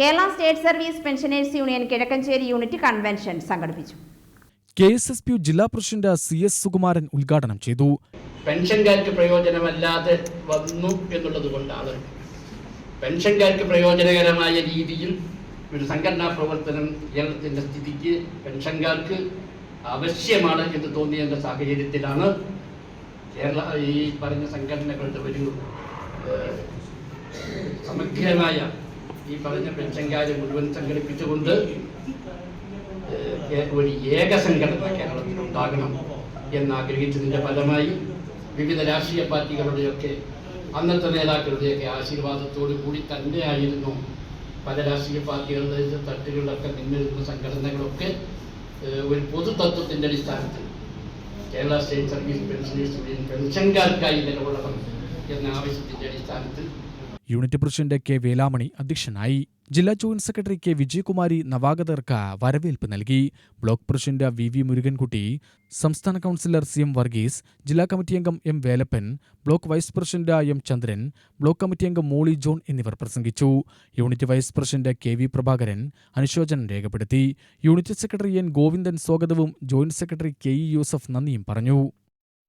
Kerala state service pensioners union Kizhakkanchery unit convention സംഘടിപ്പിച്ചു. K S S P ജില്ലാ president C S Sukumaran ഉദ്ഘാടനം ചെയ്തു. പെൻഷൻകാർക്ക് പ്രയോജനമല്ലാതെ വന്നു എന്നുള്ളത് കൊണ്ടാണ്. പെൻഷൻകാർക്ക് പ്രയോജനകരമായ രീതിയിൽ ഒരു സംഘടനാ പ്രവർത്തനം കേരളത്തിന്റെ സ്ഥിതിക്ക് പെൻഷൻകാർക്ക് ആവശ്യമാണ് എന്ന് തോന്നിയ സാഹചര്യത്തിലാണ് കേരള ഈ പറഞ്ഞ സംഘടനകളുടെ ഒരു സമഗ്രമായ ഈ പറഞ്ഞ പെൻഷൻകാരെ മുഴുവൻ സംഘടിപ്പിച്ചുകൊണ്ട് ഒരു ഏക സംഘടന കേരളത്തിൽ ഉണ്ടാകണം എന്നാഗ്രഹിച്ചതിന്റെ ഫലമായി വിവിധ രാഷ്ട്രീയ പാർട്ടികളുടെയൊക്കെ അന്നത്തെ നേതാക്കളുടെയൊക്കെ ആശീർവാദത്തോടു കൂടി തന്നെയായിരുന്നു പല രാഷ്ട്രീയ പാർട്ടികളുടെ തട്ടുകളിലൊക്കെ നിന്നിരുന്ന സംഘടനകളൊക്കെ ഒരു പൊതു തത്വത്തിന്റെ അടിസ്ഥാനത്തിൽ Kerala state service pensioners union പെൻഷൻകാർക്കായി നിലകൊള്ളണം എന്ന ആവശ്യത്തിന്റെ അടിസ്ഥാനത്തിൽ യൂണിറ്റ് പ്രസിഡന്റ് കെ വേലാമണി അധ്യക്ഷനായി ജില്ലാ ജോയിന്റ് സെക്രട്ടറി കെ വിജയകുമാരി നവാഗതർക്ക് വരവേൽപ്പ് നൽകി. Block president V V Murukankutty സംസ്ഥാന കൗൺസിലർ സി എം വർഗീസ് ജില്ലാ കമ്മിറ്റി അംഗം M Velappan block vice president M Chandran block committee അംഗം മോളി ജോൺ എന്നിവർ പ്രസംഗിച്ചു. Unit vice president K V Prabhakaran അനുശോചനം രേഖപ്പെടുത്തി. യൂണിറ്റ് സെക്രട്ടറി എൻ ഗോവിന്ദൻ സ്വാഗതവും joint secretary K E Yusuf നന്ദിയും പറഞ്ഞു.